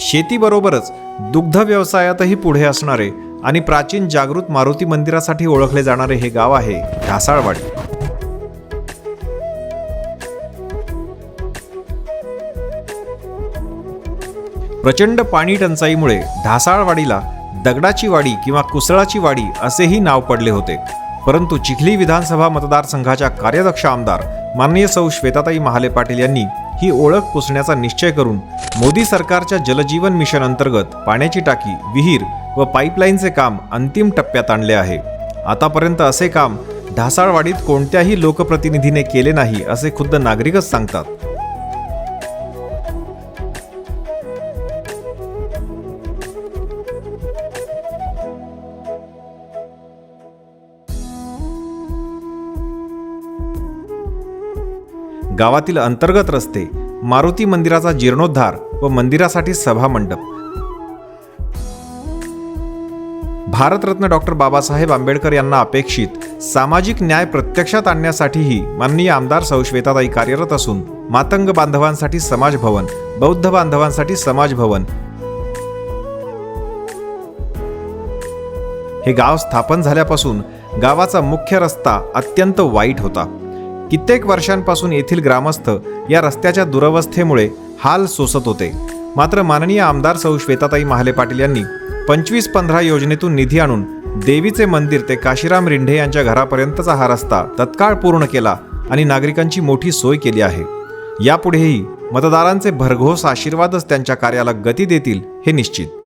शेतीबरोबरच दुग्ध व्यवसायातही पुढे असणारे आणि प्राचीन जागृत मारुती मंदिरासाठी ओळखले जाणारे हे गाव आहे ढासाळवाडी. प्रचंड पाणी टंचाईमुळे ढासाळवाडीला दगडाची वाडी किंवा कुसळाची वाडी असेही नाव पडले होते. परंतु चिखली विधानसभा मतदारसंघाच्या कार्यदक्ष आमदार माननीय सौ श्वेताताई महाले पाटील यांनी ही ओळख पुसण्याचा निश्चय करून मोदी सरकारच्या जलजीवन मिशन अंतर्गत पाण्याची टाकी विहीर व पाईपलाईनचे काम अंतिम टप्प्यात आणले आहे. आतापर्यंत असे काम ढासाळवाडीत कोणत्याही लोकप्रतिनिधीने केले नाही असे खुद्द नागरिकच सांगतात. गावातील अंतर्गत रस्ते मारुती मंदिराचा जीर्णोद्धार व मंदिरासाठी सभा मंडप. भारतरत्न डॉक्टर बाबासाहेब आंबेडकर यांना अपेक्षित सामाजिक न्याय प्रत्यक्षात आणण्यासाठीही माननीय आमदार सौश्वेताताई कार्यरत असून मातंग बांधवांसाठी समाज भवन बौद्ध बांधवांसाठी समाज भवन. हे गाव स्थापन झाल्यापासून गावाचा मुख्य रस्ता अत्यंत वाईट होता. कित्येक वर्षांपासून येथील ग्रामस्थ या रस्त्याच्या दुरवस्थेमुळे हाल सोसत होते. मात्र माननीय आमदार सौ. श्वेताताई महाले पाटील यांनी पंचवीस पंधरा योजनेतून निधी आणून देवीचे मंदिर ते काशीराम रिंढे यांच्या घरापर्यंतचा हा रस्ता तत्काळ पूर्ण केला आणि नागरिकांची मोठी सोय केली आहे. यापुढेही मतदारांचे भरघोस आशीर्वादच त्यांच्या कार्याला गती देतील हे निश्चित.